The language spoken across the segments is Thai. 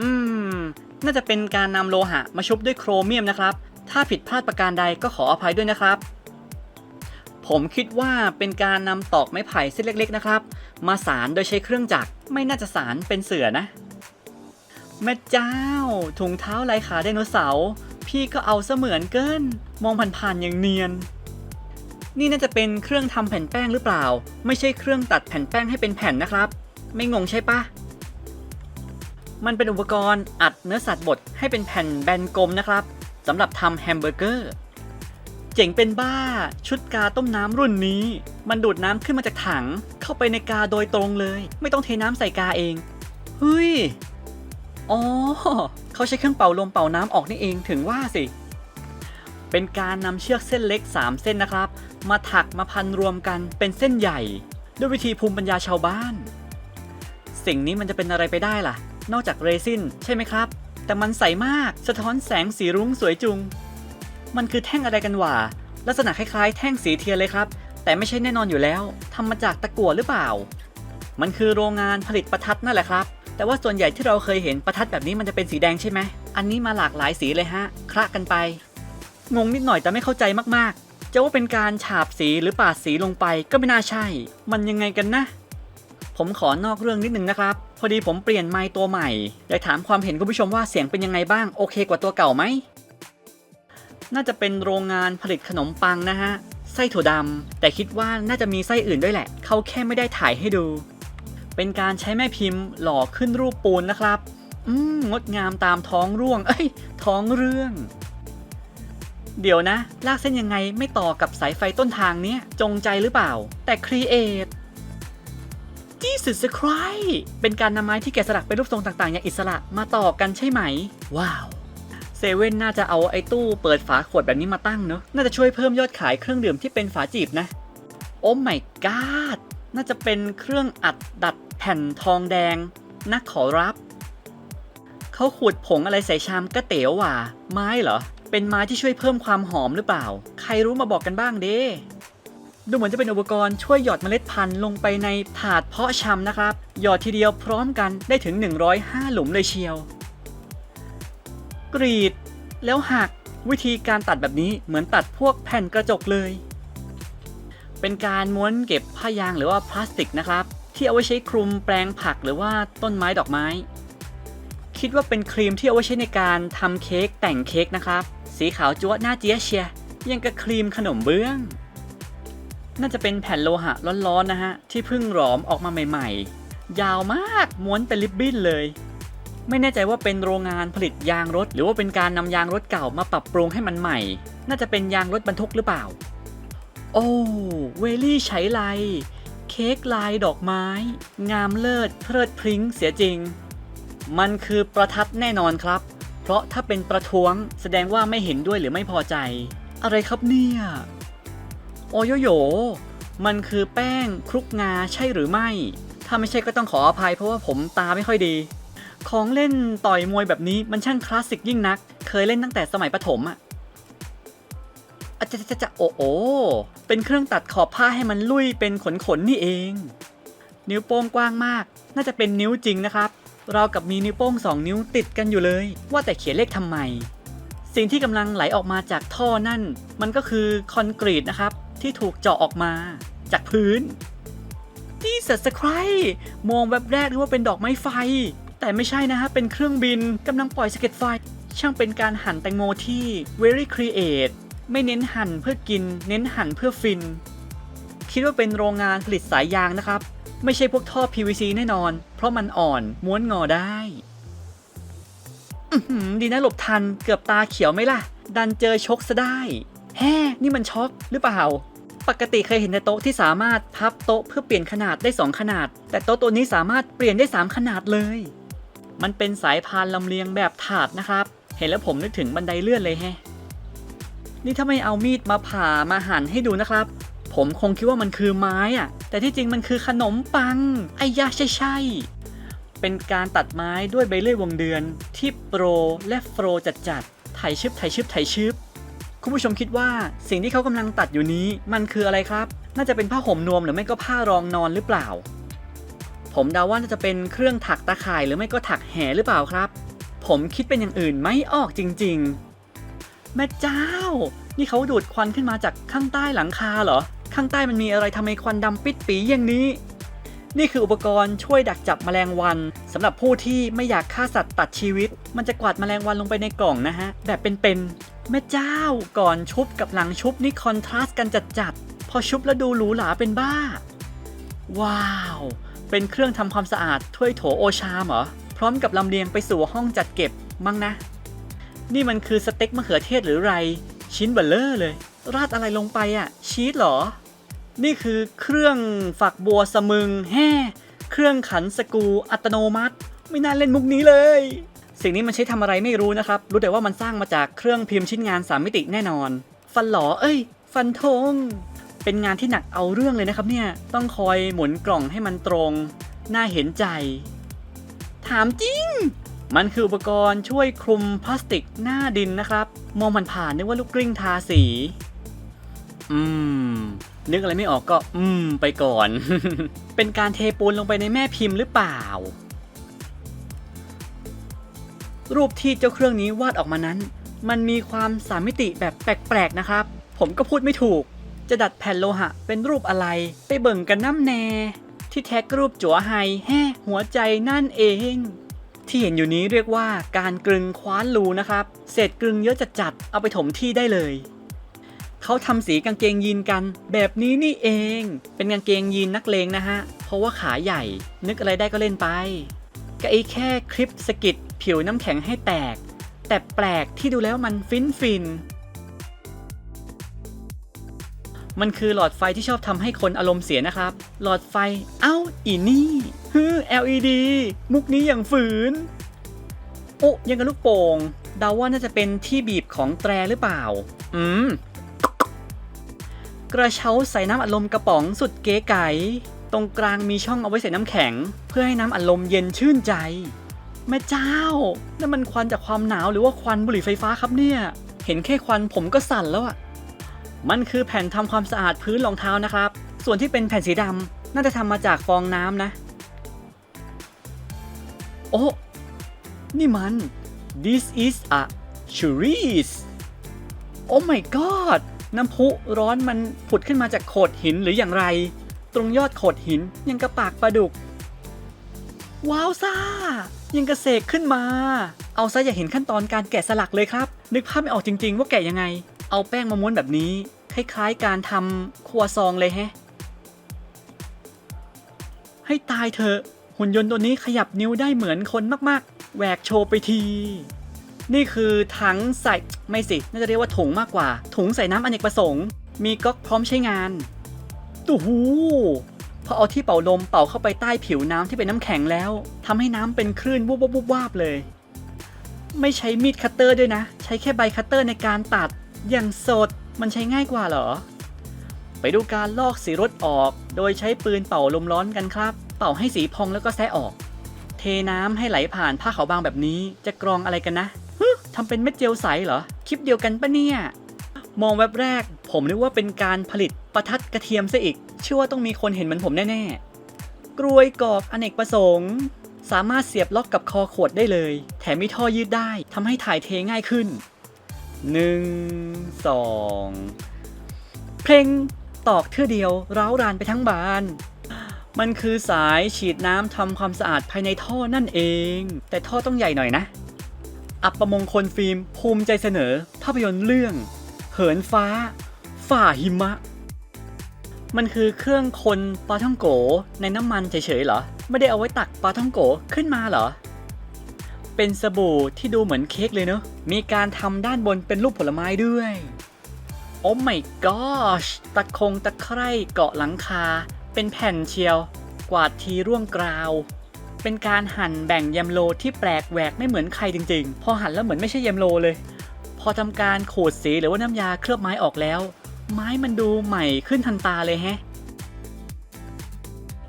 อืม น่าจะเป็นการนำโลหะมาชุบด้วยโครเมียมนะครับ ถ้าผิดพลาดประการใดก็ขออภัยด้วยนะครับ ผมคิดว่าเป็นการนำตอกไม้ไผ่เส้นเล็ก ๆ นะครับ มาสารโดยใช้เครื่องจักรไม่น่าจะสารเป็นเสือนะแม่เจ้า ถุงเท้าลายขาไดโนเสาร์พี่ก็เอาเสมือนเกิน มองผ่านๆอย่างเนียน นี่น่าจะเป็นเครื่องทำแผ่นแป้งหรือเปล่า ไม่ใช่เครื่องตัดแผ่นแป้งให้เป็นแผ่นนะครับ ไม่งงใช่ปะ มันเป็นอุปกรณ์อัดเนื้อสัตว์บดให้เป็นแผ่นแบนกลมนะครับสำหรับทำแฮมเบอร์เกอร์ เจ๋งเป็นบ้าชุดกาต้มน้ำรุ่นนี้ มันดูดน้ำขึ้นมาจากถัง เข้าไปในกาโดยตรงเลย ไม่ต้องเทน้ำใส่กาเองเฮ้ยอ๋อเขาใช้เครื่องเป่าลมเป่าน้ำออกนี่เองถึงว่าสิ เป็นการนำเชือกเส้นเล็ก 3 เส้นนะครับ มาถักมาพันรวมกันเป็นเส้นใหญ่ ด้วยวิธีภูมิปัญญาชาวบ้าน สิ่งนี้มันจะเป็นอะไรไปได้ล่ะ นอกจากเรซินใช่ไหมครับ แต่มันใสมากสะท้อนแสงสีรุ้งสวยจุง มันคือแท่งอะไรกันวะลักษณะคล้ายๆ แท่งสีเทียนเลยครับ แต่ไม่ใช่แน่นอนอยู่แล้วทำมาจากตะกั่วหรือเปล่า มันคือโรงงานผลิตประทัดนั่นแหละครับ แต่ว่าส่วนใหญ่ที่เราเคยเห็นประทัดแบบนี้มันจะเป็นสีแดงใช่ไหมอันนี้มาหลากหลายสีเลยฮะคละกันไป งงนิดหน่อยแต่ไม่เข้าใจมากๆจะว่าเป็นการฉาบสีหรือปาดสีลงไปก็ไม่น่าใช่ มันยังไงกันนะ ผมขอนอกเรื่องนิดนึงนะครับ พอดีผมเปลี่ยนไมค์ตัวใหม่อยากถามความเห็นคุณผู้ชมว่าเสียงเป็นยังไงบ้างโอเคกว่าตัวเก่าไหม น่าจะเป็นโรงงานผลิตขนมปังนะฮะ ไส้ถั่วดำแต่คิดว่าน่าจะมีไส้อื่นด้วยแหละ เขาแค่ไม่ได้ถ่ายให้ดู เป็นการใช้แม่พิมพ์หล่อขึ้นรูปปูนนะครับ อืมงดงามตามท้องร่วง เอ้ย ท้องเรื่องเดี๋ยวนะ ลากเส้นยังไงไม่ต่อกับสายไฟต้นทางเนี้ย จงใจหรือเปล่า แต่ครีเอท Jesus Christ เป็นการนำไม้ที่แกะสลักเป็นรูปทรงต่างๆ อย่างอิสระมาต่อกันใช่ไหม ว้าวเซเว่นน่าจะเอาไอ้ตู้เปิดฝาขวดแบบนี้มาตั้งเนอะน่าจะช่วยเพิ่มยอดขายเครื่องดื่มที่เป็นฝาจีบนะ โอ้ my god น่าจะเป็นเครื่องอัดดัดแผ่นทองแดงนะขอรับ เขาขูดผงอะไรใส่ชามกระเต๋วว่ะไม้เหรอ เป็นไม้ที่ช่วยเพิ่มความหอมหรือเปล่า ใครรู้มาบอกกันบ้างเด้ ดูเหมือนจะเป็นอุปกรณ์ช่วยหยอดเมล็ดพันธุ์ลงไปในถาดเพาะชำนะครับ หยอดทีเดียวพร้อมกันได้ถึง 105 หลุมเลยเชียว กรีด แล้วหักวิธีการตัดแบบนี้เหมือนตัดพวกแผ่นกระจกเลย เป็นการม้วนเก็บผ้ายางหรือว่าพลาสติกนะครับ ที่เอาไว้ใช้คลุมแปลงผักหรือว่าต้นไม้ดอกไม้ คิดว่าเป็นครีมที่เอาไว้ใช้ในการทำเค้กแต่งเค้กนะครับ สีขาวจั๊วะหน้าเจี๊ยเชียยังกับครีมขนมเบื้อง น่าจะเป็นแผ่นโลหะร้อนๆนะฮะ ที่เพิ่งหลอมออกมาใหม่ๆ ยาวมากม้วนเป็นริบบิ้นเลย ไม่แน่ใจว่าเป็นโรงงานผลิตยางรถ หรือว่าเป็นการนำยางรถเก่ามาปรับปรุงให้มันใหม่ น่าจะเป็นยางรถบรรทุกหรือเปล่า โอ้เวลี่ใช้ลายเค้กลายดอกไม้ งามเลิศเพลิดพริ้งเสียจริง มันคือประทัดแน่นอนครับ เพราะถ้าเป็นประท้วงแสดงว่าไม่เห็นด้วยหรือไม่พอใจ อะไรครับเนี่ย โอโยโย มันคือแป้งคลุกงาใช่หรือไม่ ถ้าไม่ใช่ก็ต้องขออภัยเพราะว่าผมตาไม่ค่อยดี ของเล่นต่อยมวยแบบนี้มันช่างคลาสสิกยิ่งนัก เคยเล่นตั้งแต่สมัยประถมอะอะจะจะจะโอโอ เป็นเครื่องตัดขอบผ้าให้มันลุยเป็นขนขนนี่เอง นิ้วโป้งกว้างมาก น่าจะเป็นนิ้วจริงนะครับ เรากับมีนิ้วโป้งสองนิ้วติดกันอยู่เลย ว่าแต่เขียนเลขทำไม สิ่งที่กำลังไหลออกมาจากท่อนั่น มันก็คือคอนกรีตนะครับ ที่ถูกเจาะออกมาจากพื้นนี่สัตว์สไครมองแบบแรกนึกว่าเป็นดอกไม้ไฟ แต่ไม่ใช่นะฮะ เป็นเครื่องบินกำลังปล่อยสะเก็ดไฟ ช่างเป็นการหั่นแตงโมที่ very create ไม่เน้นหั่นเพื่อกิน เน้นหั่นเพื่อฟิน คิดว่าเป็นโรงงานผลิตสายยางนะครับ ไม่ใช่พวกท่อ PVC แน่นอน เพราะมันอ่อนม้วนงอได้ดีนะหลบทันเกือบตาเขียวไหมล่ะ ดันเจอชกซะได้ แฮ่นี่มันช็อกหรือเปล่า ปกติเคยเห็นแต่โต๊ะที่สามารถพับโต๊ะเพื่อเปลี่ยนขนาดได้ 2 ขนาด แต่โต๊ะตัวนี้สามารถเปลี่ยนได้ 3 ขนาดเลย มันเป็นสายพานลำเลียงแบบถาดนะครับ เห็นแล้วผมนึกถึงบันไดเลื่อนเลยแฮะนี่ถ้าไม่เอามีดมาผ่ามาหั่นให้ดูนะครับ ผมคงคิดว่ามันคือไม้อะแต่ที่จริงมันคือขนมปังไอ้ยาใช่ใช่ๆเป็นการตัดไม้ด้วยใบเลื่อยวงเดือนที่โปรและโฟรจัดๆไถชึบไถชึบไถชึบ คุณผู้ชมคิดว่าสิ่งที่เขากำลังตัดอยู่นี้มันคืออะไรครับ น่าจะเป็นผ้าห่มนวมหรือไม่ก็ผ้ารองนอนหรือเปล่า ผมเดาว่าน่าจะเป็นเครื่องถักตะข่ายหรือไม่ก็ถักแหหรือเปล่าครับ ผมคิดเป็นอย่างอื่นไม่ออกจริง ๆ แม่เจ้า นี่เขาดูดควันขึ้นมาจากข้างใต้หลังคาเหรอ ข้างใต้มันมีอะไรทำไมควันดำปิดปีอย่างนี้ นี่คืออุปกรณ์ช่วยดักจับแมลงวันสำหรับผู้ที่ไม่อยากฆ่าสัตว์ตัดชีวิต มันจะกวาดแมลงวันลงไปในกล่องนะฮะแบบเป็นๆ แม่เจ้าก่อนชุบกับหลังชุบนี่คอนทราสต์กันจัดๆพอชุบแล้วดูหรูหราเป็นบ้า ว้าว เป็นเครื่องทำความสะอาดถ้วยโถโอชามเหรอ พร้อมกับลำเลียงไปสู่ห้องจัดเก็บมั้งนะ นี่มันคือสเต็กมะเขือเทศหรือไร ชิ้นเบลเลอร์เลย ราดอะไรลงไปอะชีสเหรอ นี่คือเครื่องฝักบัวสมึงแฮ่เครื่องขันสกูอัตโนมัติ ไม่น่าเล่นมุกนี้เลย สิ่งนี้มันใช้ทำอะไรไม่รู้นะครับ รู้แต่ว่ามันสร้างมาจากเครื่องพิมพ์ชิ้นงานสามมิติแน่นอน ฟันหลอเอ้ย ฟันธงเป็นงานที่หนักเอาเรื่องเลยนะครับเนี่ย ต้องคอยหมุนกล่องให้มันตรง น่าเห็นใจ ถามจริง มันคืออุปกรณ์ช่วยคลุมพลาสติกหน้าดินนะครับ มองมันผ่านนึกว่าลูกกลิ้งทาสี อืม นึกอะไรไม่ออกก็ อืม ไปก่อน เป็นการเทปูนลงไปในแม่พิมพ์หรือเปล่า รูปที่เจ้าเครื่องนี้วาดออกมานั้น มันมีความสามมิติแบบแปลกๆนะครับ ผมก็พูดไม่ถูก จะดัดแผ่นโลหะเป็นรูปอะไร ไปเบิ่งกันน้ำแน่ ที่แท็กรูปจั่วไฮแฮ่หัวใจนั่นเอง ที่เห็นอยู่นี้เรียกว่าการกลึงคว้านรูนะครับ เศษกลึงเยอะจัดๆเอาไปถมที่ได้เลยเขาทำสีกางเกงยีนกัน แบบนี้นี่เอง เป็นกางเกงยีนนักเลงนะฮะ เพราะว่าขาใหญ่ นึกอะไรได้ก็เล่นไปก็ไอ้แค่คลิปสกิด ผิวน้ำแข็งให้แตก แต่แปลกที่ดูแล้วมันฟินฟิน มันคือหลอดไฟที่ชอบทำให้คนอารมณ์เสียนะครับ หลอดไฟ เอ้า อีนี่ฮึ LED มุกนี้อย่างฝืน โอ้ยังกับลูกโป่งเดาว่าน่าจะเป็นที่บีบของแตรหรือเปล่า อืม กระเช้าใส่น้ำอัดลมกระป๋องสุดเก๋ไก๋ตรงกลางมีช่องเอาไว้ใส่น้ำแข็ง เพื่อให้น้ำอัดลมเย็นชื่นใจ แม่เจ้า นั่นมันควันจากความหนาวหรือว่าควันบุหรี่ไฟฟ้าครับเนี่ย เห็นแค่ควันผมก็สั่นแล้วอะมันคือแผ่นทำความสะอาดพื้นรองเท้านะครับ ส่วนที่เป็นแผ่นสีดำน่าจะทำมาจากฟองน้ำนะ โอ้ นี่มัน this is a churris โอ้ my god น้ำพุร้อนมันผุดขึ้นมาจากโขดหินหรืออย่างไร ตรงยอดโขดหินยังกระปากปลาดุก ว้าวซ่า ยังกระเสกขึ้นมา เอาซะอย่าเห็นขั้นตอนการแกะสลักเลยครับ นึกภาพไม่ออกจริง ๆ ว่าแกะยังไง เอาแป้งมาม้วนแบบนี้ คล้ายๆ การทำครัวซองเลยแฮะ ให้ตายเถอะ หุ่นยนต์ตัวนี้ขยับนิ้วได้เหมือนคนมากๆ แหวกโชว์ไปที นี่คือถังใส่ไม่สิ น่าจะเรียกว่าถุงมากกว่า ถุงใส่น้ำอเนกประสงค์ มีก๊อกพร้อมใช้งานตู้หู อเอาที่เป่าลมเป่าเข้าไปใต้ผิวน้ำที่เป็นน้ำแข็งแล้วทำให้น้ำเป็นคลื่นวุบวบวุบวาบเลย ไม่ใช้มีดคัตเตอร์ด้วยนะ ใช้แค่ใบคัตเตอร์ในการตัดอย่างสดมันใช้ง่ายกว่าเหรอ ไปดูการลอกสีรถออก โดยใช้ปืนเป่าลมร้อนกันครับ เป่าให้สีพองแล้วก็แซะออก เทน้ำให้ไหลผ่านผ้าขาวบางแบบนี้จะกรองอะไรกันนะฮึทำเป็นเม็ดเจลใสเหรอ คลิปเดียวกันปะเนี่ย มองแวบแรก ผมนึกว่าเป็นการผลิตประทัดกระเทียมซะอีก เชื่อว่าต้องมีคนเห็นเหมือนผมแน่ๆ กรวยกรอกอเนกประสงค์ สามารถเสียบล็อกกับคอขวดได้เลย แถมมีท่อยืดได้ทำให้ถ่ายเทง่ายขึ้น 1 2 เพลงตอกเทื่อเดียวร้าวรานไปทั้งบาน มันคือสายฉีดน้ำทำความสะอาดภายในท่อนั่นเอง แต่ท่อต้องใหญ่หน่อยนะ อัปปมงคลฟิล์มภูมิใจเสนอ ภาพยนตร์เรื่อง เหินฟ้า ฝ่าหิมะ มันคือเครื่องคนปลาท่องโกในน้ำมันเฉยๆเหรอ ไม่ได้เอาไว้ตักปลาท่องโกขึ้นมาเหรอ เป็นสบู่ที่ดูเหมือนเค้กเลยเนอะ มีการทำด้านบนเป็นรูปผลไม้ด้วย โอ้ my gosh ตะคงตะไคร่เกาะหลังคา เป็นแผ่นเชียว กวาดทีร่วงกราว เป็นการหั่นแบ่งยำโลที่แปลกแหวกไม่เหมือนใครจริง ๆ พอหั่นแล้วเหมือนไม่ใช่ยำโลเลย พอทำการขูดสีหรือว่าน้ำยาเคลือบไม้ออกแล้ว ไม้มันดูใหม่ขึ้นทันตาเลยแฮะ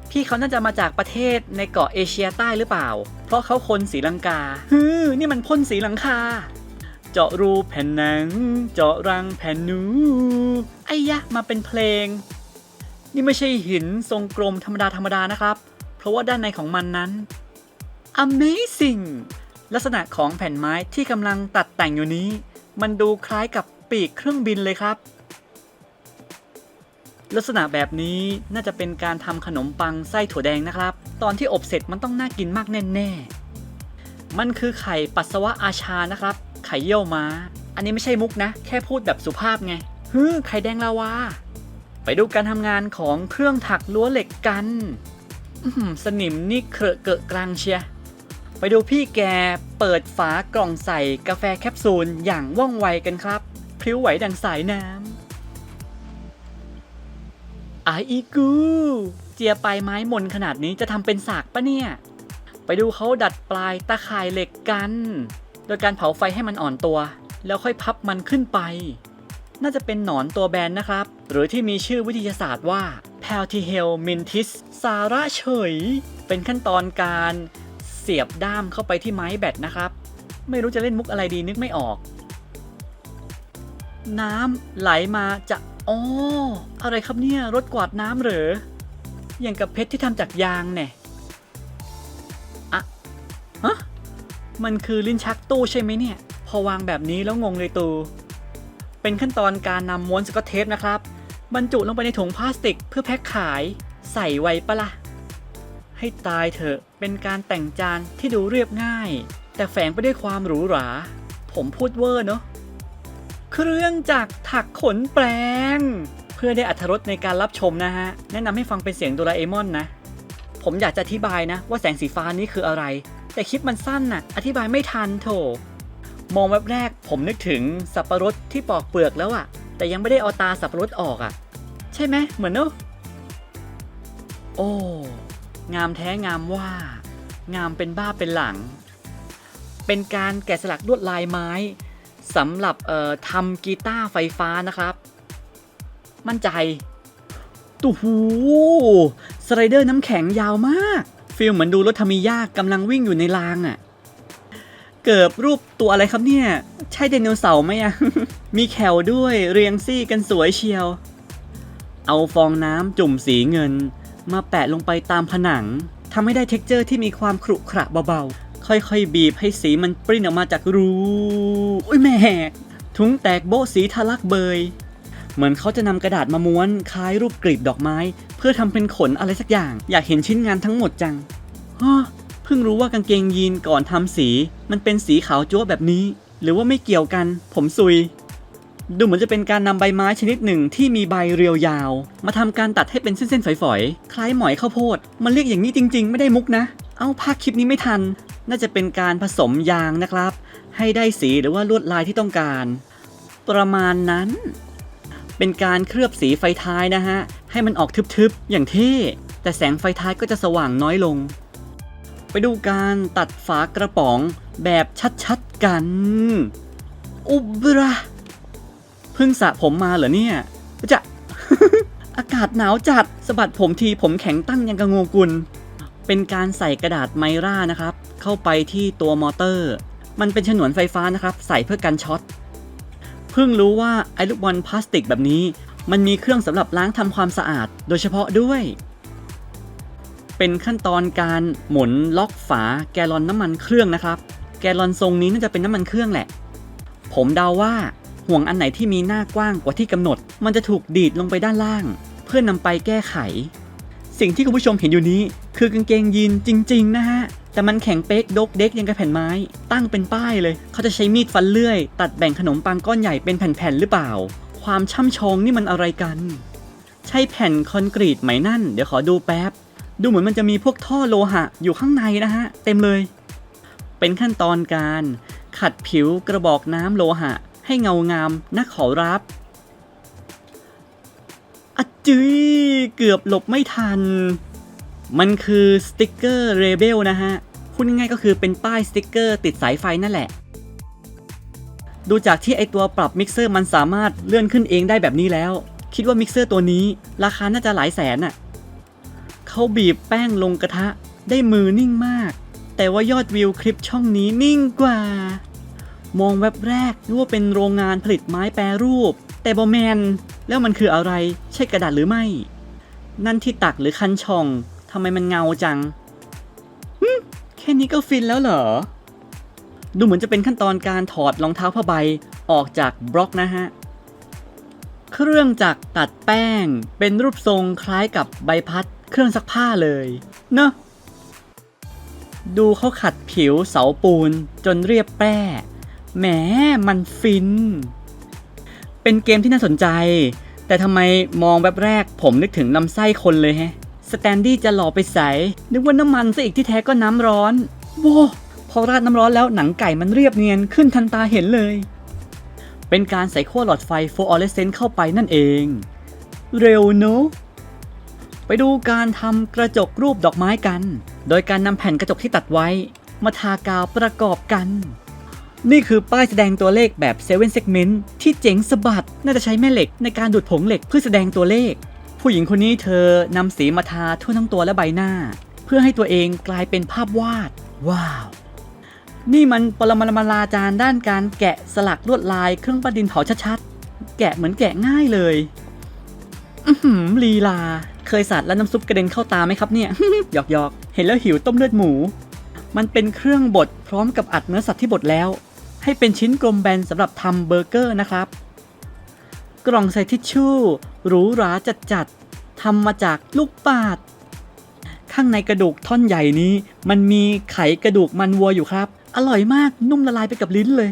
พี่เขาน่าจะมาจากประเทศในเกาะเอเชียใต้หรือเปล่า เพราะเขาคนสีลังกาฮือนี่มันพ่นสีหลังคา เจาะรูแผ่นหนัง เจาะรังแผ่นนู ไอ้ยะมาเป็นเพลง นี่ไม่ใช่หินทรงกลมธรรมดาธรรมดานะครับ เพราะว่าด้านในของมันนั้น Amazing ลักษณะของแผ่นไม้ที่กำลังตัดแต่งอยู่นี้ มันดูคล้ายกับปีกเครื่องบินเลยครับ ลักษณะแบบนี้น่าจะเป็นการทำขนมปังไส้ถั่วแดงนะครับ ตอนที่อบเสร็จมันต้องน่ากินมากแน่ๆ มันคือไข่ปัสสาวะอาชานะครับ ไข่เยี่ยวม้า อันนี้ไม่ใช่มุกนะ แค่พูดแบบสุภาพไงฮึไข่แดงลาวา ไปดูการทำงานของเครื่องถักรั้วเหล็กกันสนิมนี่เคอะเกอะกลางเชีย ไปดูพี่แกเปิดฝากล่องใส่กาแฟแคปซูลอย่างว่องไวกันครับ พริ้วไหวดังสายน้ำ ไออีกู เจียปลายไม้มนขนาดนี้จะทำเป็นสากปะเนี่ย ไปดูเขาดัดปลายตะข่ายเหล็กกัน โดยการเผาไฟให้มันอ่อนตัว แล้วค่อยพับมันขึ้นไป น่าจะเป็นหนอนตัวแบนนะครับ หรือที่มีชื่อวิทยาศาสตร์ว่า p a l t i h e l mintis สาระเฉย เป็นขั้นตอนการเสียบด้ามเข้าไปที่ไม้แบตนะครับ ไม่รู้จะเล่นมุกอะไรดีนึกไม่ออก น้ำไหลมาจะ อ๋ออะไรครับเนี่ย รถกวาดน้ำเหรอ อย่างกับเพชรที่ทำจากยางเนี่ยอะฮะมันคือลิ้นชักตู้ใช่ไหมเนี่ย พอวางแบบนี้แล้วงงเลยตู เป็นขั้นตอนการนำม้วนสกอตเทปนะครับ บรรจุลงไปในถุงพลาสติกเพื่อแพ็คขายใส่ไว้ปะละ่ะ ให้ตายเถอะ เป็นการแต่งจานที่ดูเรียบง่าย แต่แฝงไปด้วยความหรูหรา ผมพูดเวอร์เนาะ เครื่องจักรถักขนแปลง เพื่อได้อัธรสในการรับชมนะฮะ แนะนำให้ฟังเป็นเสียงโดราเอมอนนะ ผมอยากจะอธิบายนะ ว่าแสงสีฟ้านี้คืออะไร แต่คลิปมันสั้นน่ะ อธิบายไม่ทันโถ มองแวบแรก ผมนึกถึงสับปะรดที่ปอกเปลือกแล้วอะแต่ยังไม่ได้เอาตาสับปะรดออกอะใช่ไหมเหมือนเนอะโอ้ งามแท้งามว่า งามเป็นบ้าเป็นหลัง เป็นการแกะสลักลวดลายไม้ สำหรับเอ่อทำกีตาร์ไฟฟ้านะครับ มั่นใจตูหูสไลเดอร์น้ำแข็งยาวมากฟีลเหมือนดูรถทามิยากำลังวิ่งอยู่ในรางอะเกิบรูปตัวอะไรครับเนี่ย ใช่ไดโนเสาร์ไหมอะมีแขวด้วยเรียงซี่กันสวยเชียว เอาฟองน้ำจุ่มสีเงิน มาแปะลงไปตามผนังทำให้ได้เท็กเจอร์ที่มีความขรุขระเบาๆ ค่อยๆ บีบให้สีมันปริ้นออกมาจากรูอุ้ยแม่กถุงแตกโบสีทะลักเบย เหมือนเขาจะนำกระดาษมาม้วนคล้ายรูปกลีบดอกไม้ เพื่อทำเป็นขนอะไรสักอย่าง อยากเห็นชิ้นงานทั้งหมดจังฮะเพิ่งรู้ว่ากางเกงยีนก่อนทำสี มันเป็นสีขาวจั๊วแบบนี้ หรือว่าไม่เกี่ยวกัน ผมซุย ดูเหมือนจะเป็นการนำใบไม้ชนิดหนึ่งที่มีใบเรียวยาว มาทำการตัดให้เป็นเส้นๆฝอยๆ คล้ายหมอยข้าวโพด มันเรียกอย่างนี้จริง ๆ ไม่ได้มุกนะ เอาภาคคลิปนี้ไม่ทัน น่าจะเป็นการผสมยางนะครับ ให้ได้สีหรือว่าลวดลายที่ต้องการ ประมาณนั้น เป็นการเคลือบสีไฟท้ายนะฮะ ให้มันออกทึบๆ อย่างเท่ แต่แสงไฟท้ายก็จะสว่างน้อยลง ไปดูการตัดฝากระป๋องแบบชัดๆกัน อุบระเพิ่งสระผมมาเหรอเนี่ย จะ อากาศหนาวจัดสะบัดผมทีผมแข็งตั้งยังกระงวกุลเป็นการใส่กระดาษไมร่านะครับ เข้าไปที่ตัวมอเตอร์ มันเป็นฉนวนไฟฟ้านะครับ ใส่เพื่อกันช็อต เพิ่งรู้ว่าไอ้ลูกบอลพลาสติกแบบนี้ มันมีเครื่องสำหรับล้างทำความสะอาดโดยเฉพาะด้วย เป็นขั้นตอนการหมุนล็อกฝาแกลลอนน้ำมันเครื่องนะครับ แกลลอนทรงนี้น่าจะเป็นน้ำมันเครื่องแหละ ผมเดาว่าห่วงอันไหนที่มีหน้ากว้างกว่าที่กำหนด มันจะถูกดีดลงไปด้านล่าง เพื่อนำไปแก้ไข สิ่งที่คุณผู้ชมเห็นอยู่นี้คือกางเกงยีนจริง ๆ นะฮะ แต่มันแข็งเป๊กดกเด็กยังกับแผ่นไม้ ตั้งเป็นป้ายเลย เขาจะใช้มีดฟันเลื่อย ตัดแบ่งขนมปังก้อนใหญ่เป็นแผ่นๆหรือเปล่า ความช่ำชองนี่มันอะไรกัน ใช่แผ่นคอนกรีตไหมนั่น เดี๋ยวขอดูแป๊บ ดูเหมือนมันจะมีพวกท่อโลหะอยู่ข้างในนะฮะ เต็มเลย เป็นขั้นตอนการ ขัดผิวกระบอกน้ำโลหะ ให้เงางามนักขอรับอะจื้ยเกือบหลบไม่ทัน มันคือสติกเกอร์เรเบลนะฮะพูดง่ายๆก็คือเป็นป้ายสติกเกอร์ติดสายไฟนั่นแหละ ดูจากที่ไอตัวปรับมิกเซอร์มันสามารถเลื่อนขึ้นเองได้แบบนี้แล้ว คิดว่ามิกเซอร์ตัวนี้ ราคาน่าจะหลายแสนอะเขาบีบแป้งลงกระทะได้มือนิ่งมาก แต่ว่ายอดวิวคลิปช่องนี้นิ่งกว่า มองแวบแรกนึกว่าเป็นโรงงานผลิตไม้แปรรูป แต่บอแมน แล้วมันคืออะไร ใช่กระดาษหรือไม่ นั่นที่ตักหรือคันช่อง ทำไมมันเงาจังแค่นี้ก็ฟินแล้วเหรอ ดูเหมือนจะเป็นขั้นตอนการถอดรองเท้าผ้าใบออกจากบล็อกนะฮะ เครื่องจักรตัดแป้ง เป็นรูปทรงคล้ายกับใบพัดเครื่องซักผ้าเลยเนอะดูเขาขัดผิวเสาปูนจนเรียบแปร่แหมมันฟิน เป็นเกมที่น่าสนใจ แต่ทำไมมองแบบแรกผมนึกถึงลำไส้คนเลยแฮะ สแตนดี้จะหล่อไปใส นึกว่าน้ำมันซะอีกที่แท้ก็น้ำร้อนโว้พอราดน้ำร้อนแล้วหนังไก่มันเรียบเนียนขึ้นทันตาเห็นเลย เป็นการใส่ขั้วหลอดไฟฟลูออเรสเซนต์เข้าไปนั่นเอง เร็วเนอะไปดูการทำกระจกรูปดอกไม้กัน โดยการนำแผ่นกระจกที่ตัดไว้ มาทากาวประกอบกัน นี่คือป้ายแสดงตัวเลขแบบ7 segment ที่เจ๋งสะบัด น่าจะใช้แม่เหล็กในการดูดผงเหล็กเพื่อแสดงตัวเลข ผู้หญิงคนนี้เธอนำสีมาทาทั่วทั้งตัวและใบหน้า เพื่อให้ตัวเองกลายเป็นภาพวาด ว้าว นี่มันปรมาลาจารย์ด้านการแกะสลักลวดลายเครื่องประดินเผาชัดๆ แกะเหมือนแกะง่ายเลยอือหือลีลา เคยสาดแล้วน้ำซุปกระเด็นเข้าตาไหมครับเนี่ยหยอกหยอกเห็นแล้วหิวต้มเลือดหมู มันเป็นเครื่องบดพร้อมกับอัดเนื้อสัตว์ที่บดแล้ว ให้เป็นชิ้นกลมแบนสำหรับทำเบอร์เกอร์นะครับ กล่องใส่ทิชชู่หรูหราจัดจัดๆทำมาจากลูกปาด ข้างในกระดูกท่อนใหญ่นี้ มันมีไขกระดูกมันวัวอยู่ครับ อร่อยมากนุ่มละลายไปกับลิ้นเลย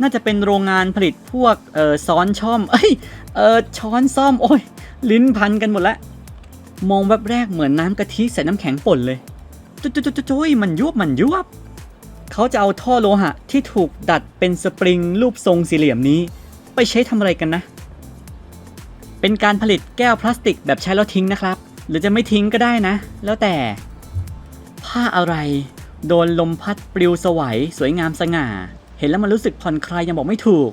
น่าจะเป็นโรงงานผลิตพวกเออซ้อนช่อม เอ้ยเออช้อนซ่อมโอ้ยลิ้นพันกันหมดละมองแวบแรกเหมือนน้ำกะทิใส่น้ำแข็งป่นเลยจุ๊จุ๊จุ๊จุ๊ยมันยุบมันยุบเขาจะเอาท่อโลหะที่ถูกดัดเป็นสปริงรูปทรงสี่เหลี่ยมนี้ ไปใช้ทำอะไรกันนะ เป็นการผลิตแก้วพลาสติกแบบใช้แล้วทิ้งนะครับ หรือจะไม่ทิ้งก็ได้นะ แล้วแต่ ผ้าอะไร โดนลมพัดปลิวสวัยสวยงามสง่า เห็นแล้วมันรู้สึกผ่อนคลายยังบอกไม่ถูก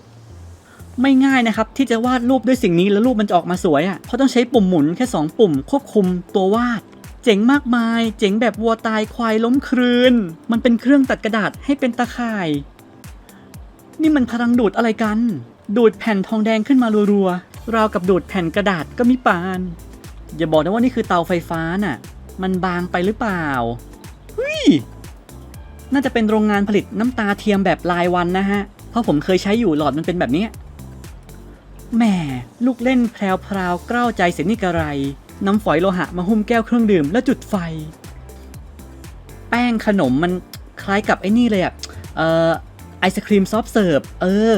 ไม่ง่ายนะครับ ที่จะวาดรูปด้วยสิ่งนี้แล้วรูปมันจะออกมาสวยอะ่ะเพราะต้องใช้ปุ่มหมุนแค่ 2 ปุ่ม ควบคุมตัววาดเจ๋งมากมาย เจ๋งแบบวัวตายควายล้มคลืน มันเป็นเครื่องตัดกระดาษให้เป็นตะข่าย นี่มันพลังดูดอะไรกัน ดูดแผ่นทองแดงขึ้นมารัว ราวกับดูดแผ่นกระดาษก็มิปาน อย่าบอกนะว่านี่คือเตาไฟฟ้าน่ะ มันบางไปหรือเปล่าเฮ้ยน่าจะเป็นโรงงานผลิตน้ำตาเทียมแบบรายวันนะฮะ เพราะผมเคยใช้อยู่หลอดมันเป็นแบบนี้แหม่ลูกเล่นแพรวพราวกล้าวใจเสียนี่กระไรน้ำฝอยโลหะมาหุ้มแก้วเครื่องดื่มแล้วจุดไฟ แป้งขนมมันคล้ายกับไอ้นี่เลยอะเอ่อไอศครีมซอฟเสิร์ฟเออ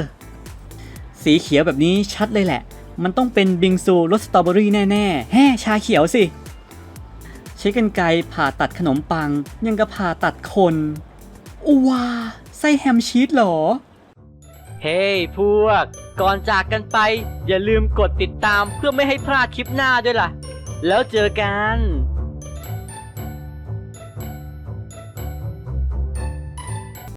สีเขียวแบบนี้ชัดเลยแหละ มันต้องเป็นบิงซูรสสตรอเบอรี่แน่ๆแฮ่ชาเขียวสิ ใช้กันไกรผ่าตัดขนมปัง ยังกับผ่าตัดคนอุวาไส้แฮมชีสเหรอ เฮ้ hey, พวก ก่อนจากกันไป อย่าลืมกดติดตามเพื่อไม่ให้พลาดคลิปหน้าด้วยล่ะ แล้วเจอกัน